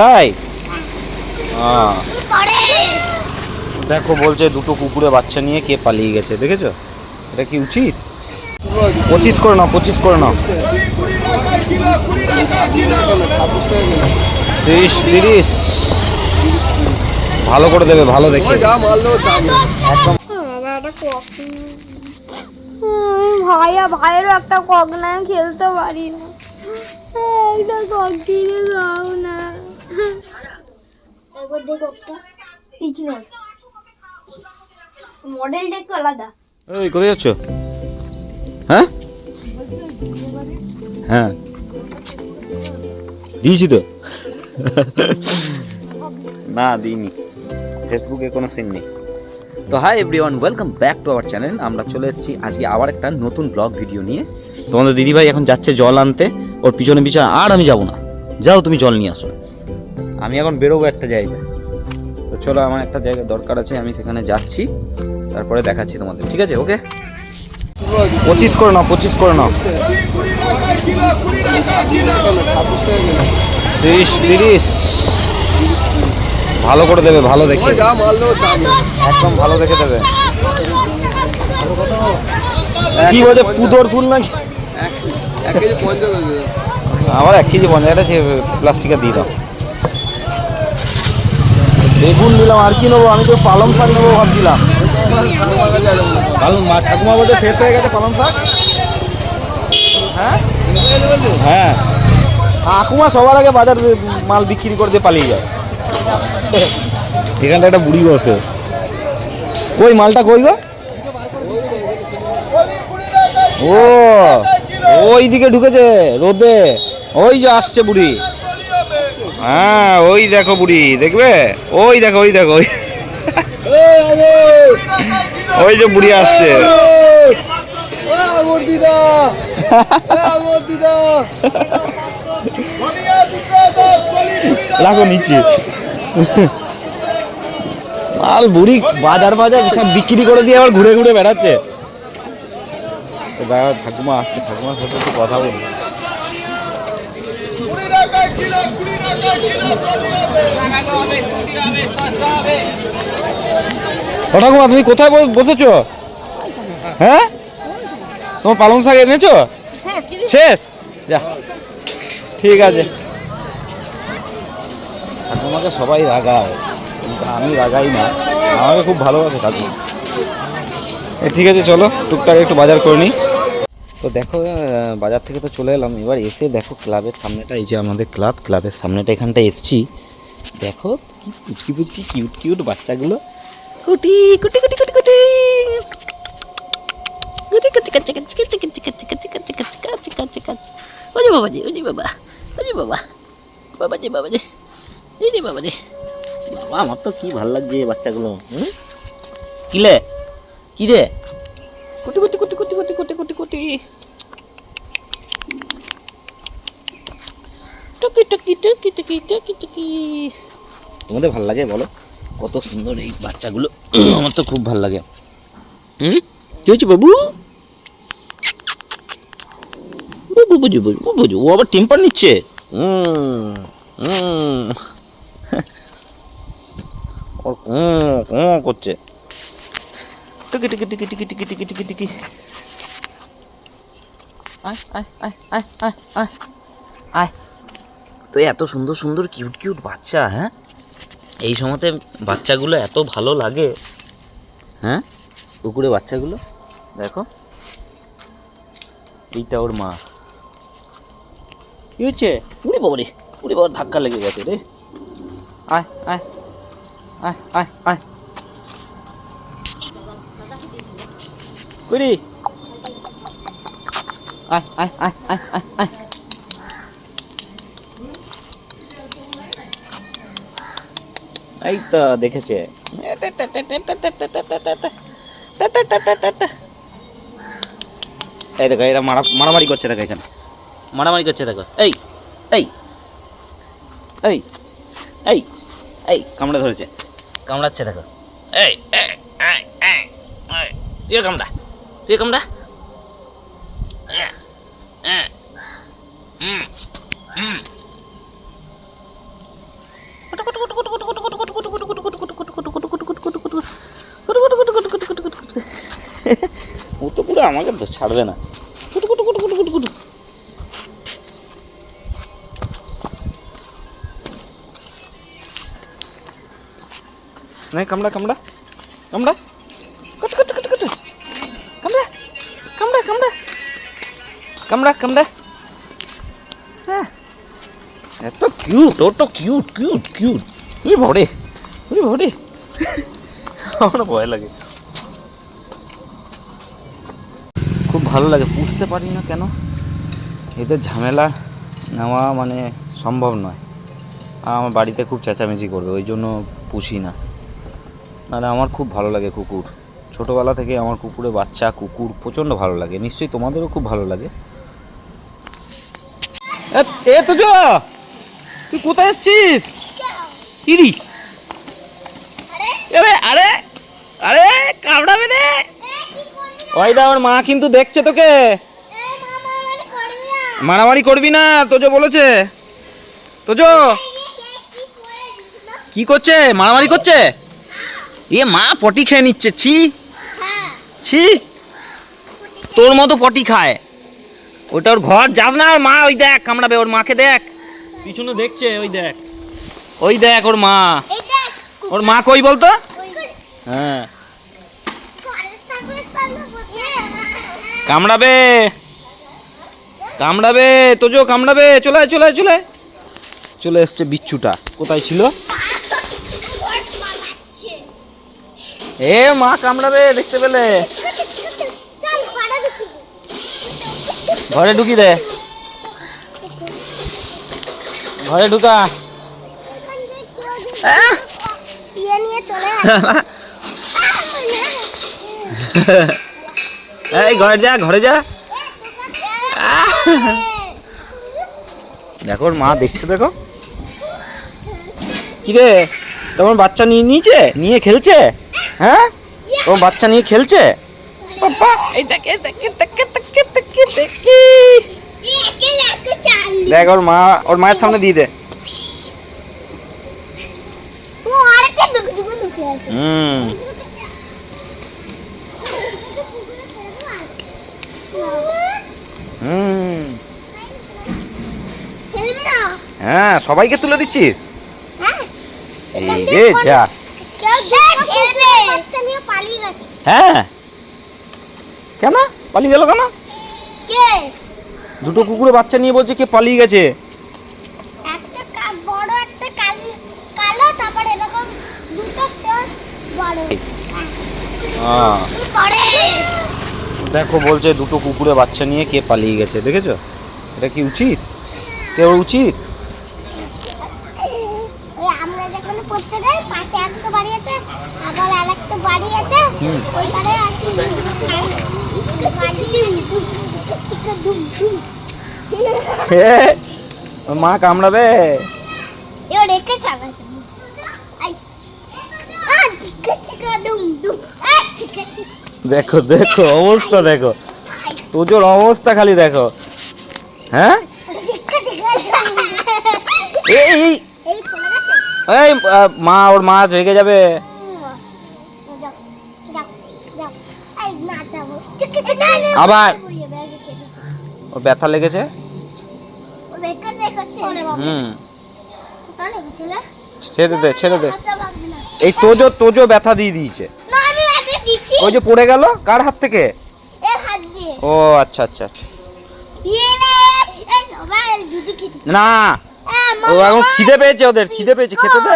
তাই দেখো বলছে দুটো কুকুরে বাচ্চা নিয়ে কে পালিয়ে গেছে দেখেছ? এটা কি উচিত? পঁচিশ করে নাও পঁচিশ করে নাও। তিরিশ তিরিশ। ভালো করে দেবে ভালো দেখে। ভাইয়া ভাইয়েরও একটা কক না খেলতে পারি না। একটা কক কিনে হ্যাঁ? হ্যাঁ। দিয়েছি তো। না, দিইনি। ফেসবুকে কোনো সিন নেই। তো hi everyone welcome back to our channel আমরা চলে এসেছি আজকে আবার একটা নতুন ব্লগ ভিডিও নিয়ে। তোমাদের দিদিভাই এখন যাচ্ছে জল আনতে। ওর পিছনে পিছনে আর আমি যাব না। যাও তুমি জল নিয়ে আসো। আমি এখন বেরোবো একটা জায়গায়। চলো আমার একটা জায়গা দরকার আছে আমি সেখানে যাচ্ছি। তারপরে দেখাচ্ছি তোমাদের ঠিক আছে ওকে? পঁচিশ করে নাও পঁচিশ করে নাও। তিরিশ তিরিশ। ভালো করে দেবে ভালো দেখে। একদম ভালো দেখে দেবে। কি বলছে পুদর ফুল নাকি? আমার এক কেজি পঞ্চাশ সে প্লাস্টিকে দিয়ে দাও। বেগুন নিলাম আর কি নেব? আমি তো পালং শাক নেব ভাবছিলাম। পালং মা ঠাকুমা বলতে শেষ হয়ে গেছে পালং শাক? হ্যাঁ। হ্যাঁ ঠাকুমা সবার আগে বাজার মাল বিক্রি করে দিয়ে পালিয়ে যায়। এখানটা একটা বুড়ি বসে। কই মালটা কই গো? ও ওই দিকে ঢুকেছে রোদে। ওই যে আসছে বুড়ি। হ্যাঁ ওই দেখো বুড়ি দেখবে? ওই দেখো ওই দেখো ওই। যে বুড়ি আসছে। রাখো নিচে। মাল বুড়ি বাজার বাজার সব বিক্রি করে দিয়ে আবার ঘুরে ঘুরে বেড়াচ্ছে। ঠাকুমা আসছে ঠাকুমার সাথে একটু কথা ঠাকুমা তুমি কোথায় বসেছো? হ্যাঁ? তোমার পালং শাক এনেছো? শেষ? যা। ঠিক আছে। ঠাকুমাকে সবাই রাগায় আমি রাগাই না। আমাকে খুব ভালোবাসে ঠাকুমা। ঠিক আছে চলো। টুকটাক একটু বাজার করে নিই। তো দেখো বাজার থেকে তো চলে এলাম এবার এসে দেখো ক্লাবের সামনেটা এই যে আমাদের ক্লাব ক্লাবের সামনেটা এখানটা এসছি দেখো কি পুচকি পুচকি কিউট কিউট বাচ্চাগুলো কুটি কুটি কুটি কুটি কুটি ওরে বাবা জি ওরে বাবা ওরে বাবা বাবা জি বাবা জি রে বাবা জি বাবা আমার তো কি ভালো লাগছে বাচ্চাগুলো হুম কিলে কি রে কুটি কুটি কুটি কুটি কুটি কুটি কুটি কুটি টুকি টুকি টুকি টুকি টুকি টুকি তোমাদের ভালো লাগে বলো? কত সুন্দর এই বাচ্চাগুলো। আমার তো খুব ভালো লাগে। হুম? কি হয়েছে বাবু? বাবু বুঝু বুঝু বুঝু ও আবার টেম্পার নিচ্ছে। হুম হুম ওর করছে। টিকি টিকি টিকি টিকি টিকি টিকি টিকি টিকি। আয় আয় আয় আয় আয় আয় আয়। তো এত সুন্দর সুন্দর কিউট কিউট বাচ্চা হ্যাঁ? এই সময়তে বাচ্চাগুলো এত ভালো লাগে হ্যাঁ? কুকুরে বাচ্চাগুলো দেখো। এইটা ওর মা। কি হচ্ছে? উড়ে বাবা রে উড়ে বাবা ধাক্কা লেগে গেছে রে। আয় আয় আয় আয় আয়। কইরি আয় আয় আয় আয় আয় আয়। এই তো দেখেছে। এই দেখো, এরা মারা মারামারি করছে দেখো এখানে। মারামারি করছে দেখো। এই এই এই এই এই, কামড়া ধরেছে। কামড়াচ্ছে দেখো। এই এই কামড়া। তুই কামড়া। ও তো পুরো আমাকে তো ছাড়বে না কুটু কুটু কুটু কুটু কুটু কুটু নাই কামড়া কামড়া কামড়া কামড়া কামড়া কামড়া কামড়া হ্যাঁ এত কিউট ও তো কিউট কিউট কিউট উই ভরে উই ভরে আমার ভয় লাগে। খুব ভালো লাগে পুষতে পারি না কেন। এদের ঝামেলা নেওয়া মানে সম্ভব নয়। আর আমার বাড়িতে খুব চেঁচামেচি করবে ওই জন্য পুষি না। নাহলে আমার খুব ভালো লাগে কুকুর। ছোটোবেলা থেকে আমার কুকুরের বাচ্চা, কুকুর প্রচণ্ড ভালো লাগে। নিশ্চয়ই তোমাদেরও খুব ভালো লাগে। এ- তুজ! তুই কোথায় এসছিস? ইরি! আরে আরে, কামড়াবে রে ওই দা, আমার মা কিন্তু দেখছে তোকে। মারামারি করবি না, তোজো বলেছে। তোজো! কি করছে? মারামারি করছে? এ মা পটি খেয়ে নিচ্ছে, ছি! ছি। তোর মতো পটি খায়। ওটা ওর ঘর যাস না ওর মা ওই দেখ কামড়াবে ওর মাকে দেখ। পিছনে দেখছে ওই দেখ। ওই দেখ ওর মা। ওর মা কই বলতো? হ্যাঁ। কামড়াবে। কামড়াবে তোজো কামড়াবে। চলে আয়, চলে আয়, চলে আয়। চলে এসছে বিচ্ছুটা। কোথায় ছিল? এ মা কামড়াবে দেখতে পেলে। ঘরে ঢুকি দে। ঘরে ঢুকা! ইয়ে নিয়ে চলে এই ঘরে যা ঘরে যা। দেখো মা দেখছে দেখো। কি রে? তোমার বাচ্চা নিয়ে নিয়েছে? নিয়ে খেলছে? হ্যাঁ? তোমার বাচ্চা নিয়ে খেলছে? বাবা এই দেখে দেখে দেখে দেখ ওর মা ওর মায়ের সামনে দিয়ে দে। হ্যাঁ সবাইকে তুলে দিচ্ছি। এ যা হ্যাঁ। কেন? পালিয়ে গেল কেন? কে? দুটো কুকুরে বাচ্চা নিয়ে বলছে কে পালিয়ে গেছে। একটা বড় একটা কাল- কালো তারপর এরকম দুটো বড়। হ্যাঁ। দেখো বলছে দুটো কুকুরে বাচ্চা নিয়ে কে পালিয়ে গেছে দেখেছ? এটা কি উচিত? কে ওর উচিত? আমরা যেখানে পড়তে যাই পাশে একটা বাড়ি আছে আবার আরেকটা বাড়ি আছে। ওইখানে মা কামড়াবে? দেখো দেখো অবস্থা দেখো। তোজোর অবস্থা খালি দেখো। হ্যাঁ? এই এই। মা ওর মা রেগে যাবে। আবার। ওর ব্যথা লেগেছে? ও হুম। ছেড়ে দে ছেড়ে দে। এই তোজো তোজো ব্যথা দিয়ে দিয়েছে। ওই যে পড়ে গেল কার হাত থেকে? ও আচ্ছা আচ্ছা আচ্ছা। ইয়ে নে। ও এখন খিদে পেয়েছে ওদের খিদে পেয়েছে খেতে দে।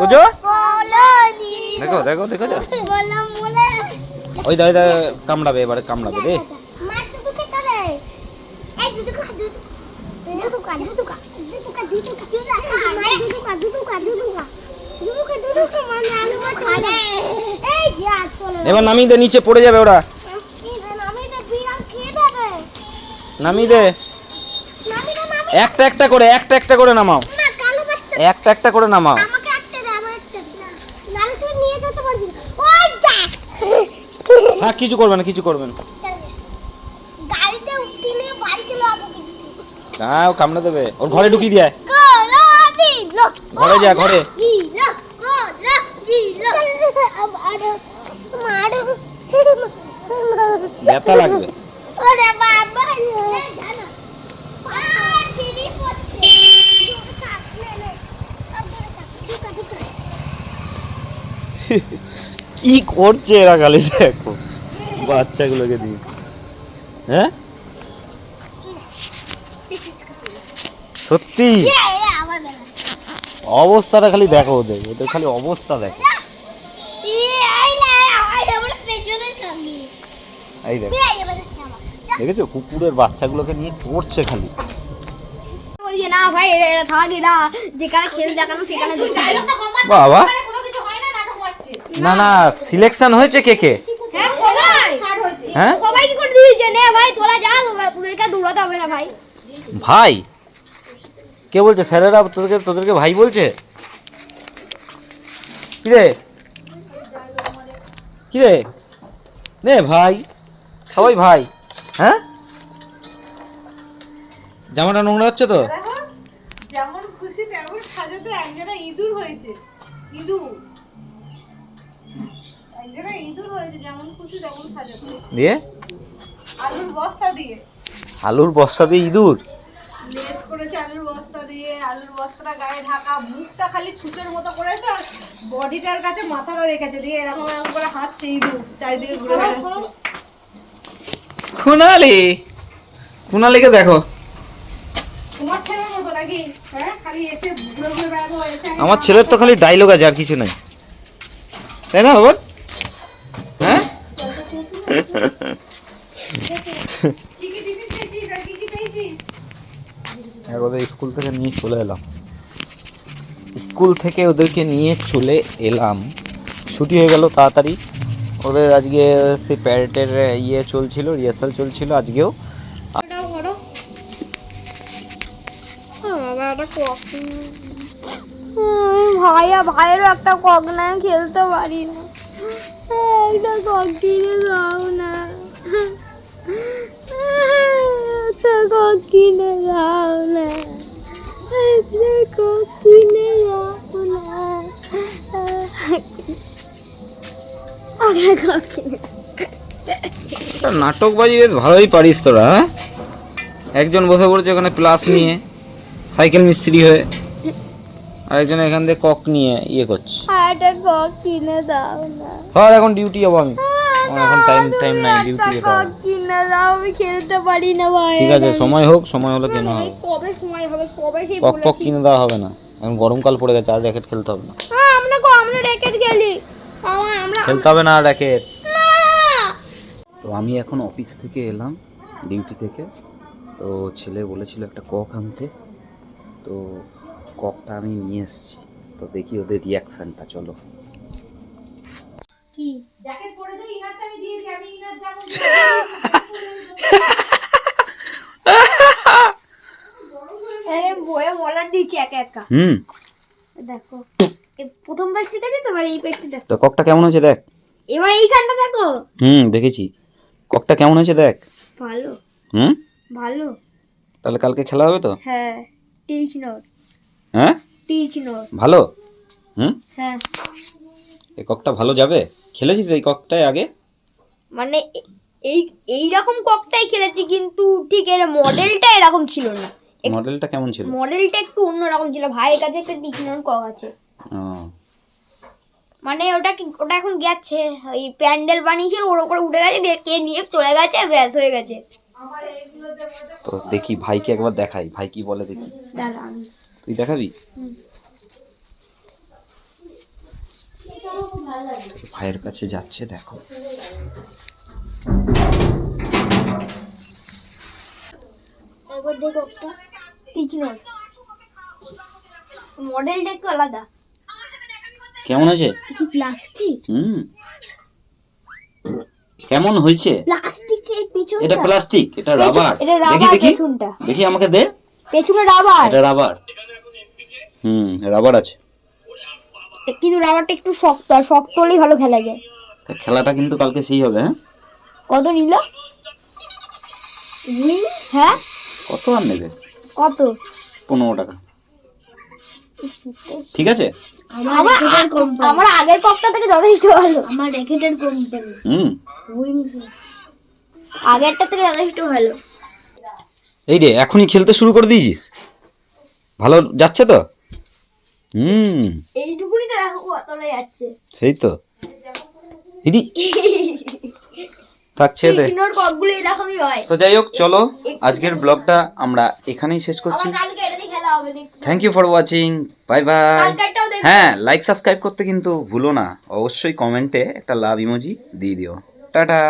তোজো? দেখো দেখো দেখো যা। ওই দা ওই দা কামড়াবে এবারে কামড়াবে রে এবার নামিয়ে দে নিচে পড়ে যাবে ওরা। নামিয়ে দে। একটা একটা করে একটা একটা করে নামাও। একটা একটা করে নামাও। হ্যাঁ কিছু করবেন কিছু করবেন হ্যাঁ ও কামড়ে দেবে। ওর ঘরে ঢুকিয়ে দেয় ঘরে যা ঘরে ব্যথা লাগবে ওরে বাবা জানো আ দিদি পড়ছে কি করছে এরা খালি দেখো বাচ্চাগুলোকে দিয়ে হ্যাঁ সত্যি অবস্থাটা খালি দেখো ওদের ওদের খালি অবস্থা দেখো। এই দেখো। দেখেছ? কুকুরের বাচ্চাগুলোকে নিয়ে পড়ছে খালি। না ভাই এরা থাকি না যেখানে খেল দেখানো সেখানে বাবা। না না সিলেকশন হয়েছে কে কে? হ্যাঁ? সবাই কি করে দিয়েছে? নে ভাই তোরা যা তোদেরকে দৌড়াতে হবে না ভাই। ভাই কে বলছে? স্যারেরা তোদেরকে তোদেরকে ভাই বলছে? কিরে? কিরে? নে ভাই। সবাই ভাই। হ্যাঁ? জামাটা নোংরা হচ্ছে তো? যেমন খুশি তেমন সাজাতে একজনা ইঁদুর হয়েছে। ইঁদুর। একজনা ইঁদুর হয়েছে যেমন খুশি তেমন সাজাতে। দিয়ে? আলুর বস্তা দিয়ে। আলুর বস্তা দিয়ে ইঁদুর? লেজ করেছে আলুর বস্তা দিয়ে আলুর বস্তাটা গায়ে ঢাকা মুখটা খালি ছুঁচোর মতো করেছে আর বডিটার কাছে মাথাটা রেখেছে। দিয়ে এরকম এরকম করে হাঁটছে ইঁদুর চারিদিকে ঘুরে কুনালি কুনালিকে দেখো। তোমার ছেলের মতো নাকি? হ্যাঁ খালি এসে ঘুরে ঘুরে বেড়াবো এসে আমি আমার ছেলের তো খালি ডায়লগ আছে আর কিছু নাই। তাই না বাবার হ্যাঁ কি কি টিফিন পেয়েছিস আর কি কি পেয়েছিস আর ওদের স্কুল থেকে নিয়ে চলে এলাম। স্কুল থেকে ওদেরকে নিয়ে চলে এলাম। ছুটি হয়ে গেল তাড়াতাড়ি। ওদের আজকে সে প্যারেটের ইয়ে চলছিল, রিহার্সাল চলছিল আজকেও। ভাইয়া, ভাইয়েরও একটা কক না খেলতে পারি না। একটা কক কিনে দাও না। কক কিনে দাও না কিনে না নাটকবাজি বেশ ভালোই পারিস তোরা হ্যাঁ? একজন বসে পড়েছে ওখানে প্লাস নিয়ে সাইকেল মিস্ত্রি হয়ে আর একজন এখান থেকে কক নিয়ে ইয়ে করছে। একটা কক কিনে দাও না। আর এখন ডিউটি যাব আমি। আমার এখন টাইম টাইম নাই ডিউটি যেতে হবে। কিনে দাও আমি খেলতে পারি না ভাই। ঠিক আছে সময় হোক সময় হলে কেনা হবে। কবে সময় হবে কবে সেই কক পক কিনে দেওয়া হবে না। এখন গরমকাল পড়ে গেছে আর র্যাকেট খেলতে হবে না। হ্যাঁ আমরা কো আমরা র্যাকেট খেলি। আমার আমরা খেলতে হবে না র্যাকেট তো আমি এখন অফিস থেকে এলাম ডিউটি থেকে। তো ছেলে বলেছিল একটা কক আনতে। তো ককটা আমি নিয়ে এসেছি। তো দেখি ওদের রিয়াকশানটা চলো কি জ্যাকেট পরে যাই ইনারটা আমি দিয়ে দিই আমি ইনার যাব আরে বয়ে বলার একা হুম। দেখো। এই প্রথম পেজটা দেখো এবার এই পেজটা দেখো। তো ককটা কেমন হয়েছে দেখ? এবার এইখানটা দেখো। হুম দেখেছি। ককটা কেমন হয়েছে দেখ? ভালো। হুম? ভালো। তাহলে কালকে খেলা হবে তো? হ্যাঁ টিচ নোট হ্যাঁ? টিচ নোট ভালো? হুম? হ্যাঁ। এই ককটা ভালো যাবে? খেলেছিস এই ককটায় আগে? মানে এই এই রকম ককটাই খেলেছি কিন্তু ঠিক এর মডেলটা এরকম ছিল না। মডেলটা কেমন ছিল? মডেলটা একটু অন্যরকম ছিল। ভাইয়ের কাছে একটা টিকনন কক আছে। মানে ওটা কি ওটা এখন গেছে। ওই প্যান্ডেল বানিয়েছিল ওর উপরে উঠে গেছে কে নিয়ে চলে গেছে ব্যাস হয়ে গেছে। তো দেখি ভাইকে একবার দেখাই। ভাই কি বলে দেখি। তুই দেখাবি? ভাইয়ের কাছে যাচ্ছে দেখো। একবার দেখো মডেলটা একটু আলাদা। কেমন আছে কি প্লাস্টিক হুম। কেমন হয়েছে? প্লাস্টিকের পিছনটা। এটা প্লাস্টিক এটা রাবার দেখি দেখি। দেখি আমাকে দে। পেছনে রাবার এটা রাবার হুম রাবার আছে। কিন্তু রাবারটা একটু শক্ত আর শক্ত হলেই ভালো খেলা যায়। খেলাটা কিন্তু কালকে সেই হবে হ্যাঁ? কত নিল? হ্যাঁ? কত আর নেবে? কত? পনেরো টাকা। ঠিক আছে? আমার আমার আগের পকটা থেকে যথেষ্ট ভালো। আমার র্যাকেটের কোম্পানি হুম। উইংস আগেরটা থেকে যথেষ্ট ভালো। এই রে এখনই খেলতে শুরু করে দিয়েছিস? ভালো যাচ্ছে তো? হুম। এইটুকুনি তো দেখো কতটা যাচ্ছে। সেই তো। থাকছে তো যাই হোক চলো আজকের ব্লগটা আমরা এখানেই শেষ করছি। Thank you for watching bye bye হ্যাঁ লাইক সাবস্ক্রাইব করতে কিন্তু ভুলো না। অবশ্যই কমেন্টে একটা লাভ ইমোজি দিয়ে দিও। টাটা